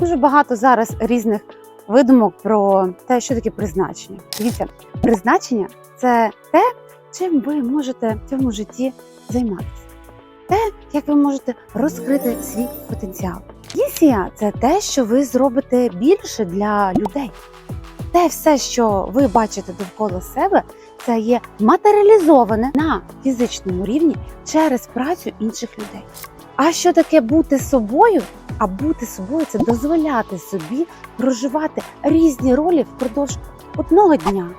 Дуже багато зараз різних видумок про те, що таке призначення. Дивіться, призначення це те, чим ви можете в цьому житті займатися. Те, як ви можете розкрити свій потенціал. Місія це те, що ви зробите більше для людей. Те все, що ви бачите довкола себе, це є матеріалізоване на фізичному рівні через працю інших людей. А що таке бути собою? А бути собою це дозволяти собі проживати різні ролі впродовж одного дня,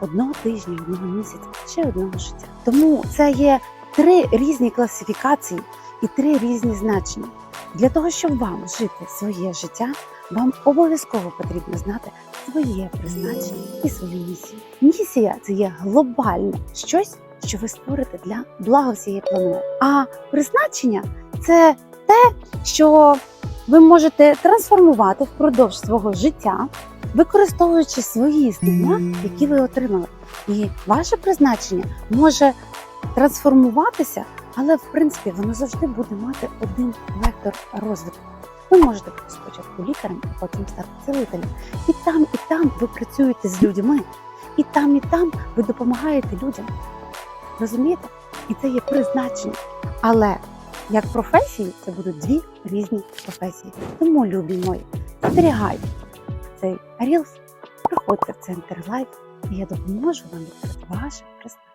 одного тижня, одного місяця чи одного життя. Тому це є три різні класифікації і три різні значення. Для того, щоб вам жити своє життя, вам обов'язково потрібно знати своє призначення і свою місію. Місія це є глобальне щось, що ви створите для блага всієї планети. А призначення це те, що ви можете трансформувати впродовж свого життя, використовуючи свої знання, які ви отримали. І ваше призначення може трансформуватися, але в принципі воно завжди буде мати один вектор розвитку. Ви можете бути спочатку лікарем, а потім стати цілителем. І там, і там ви працюєте з людьми, і там, і там ви допомагаєте людям. Розумієте? І це є призначення. Але як професії це будуть дві різні професії. Тому, любі мої, зберігайте цей рілс, приходьте в центр лайф, і я допоможу вам відкрити ваше призначення.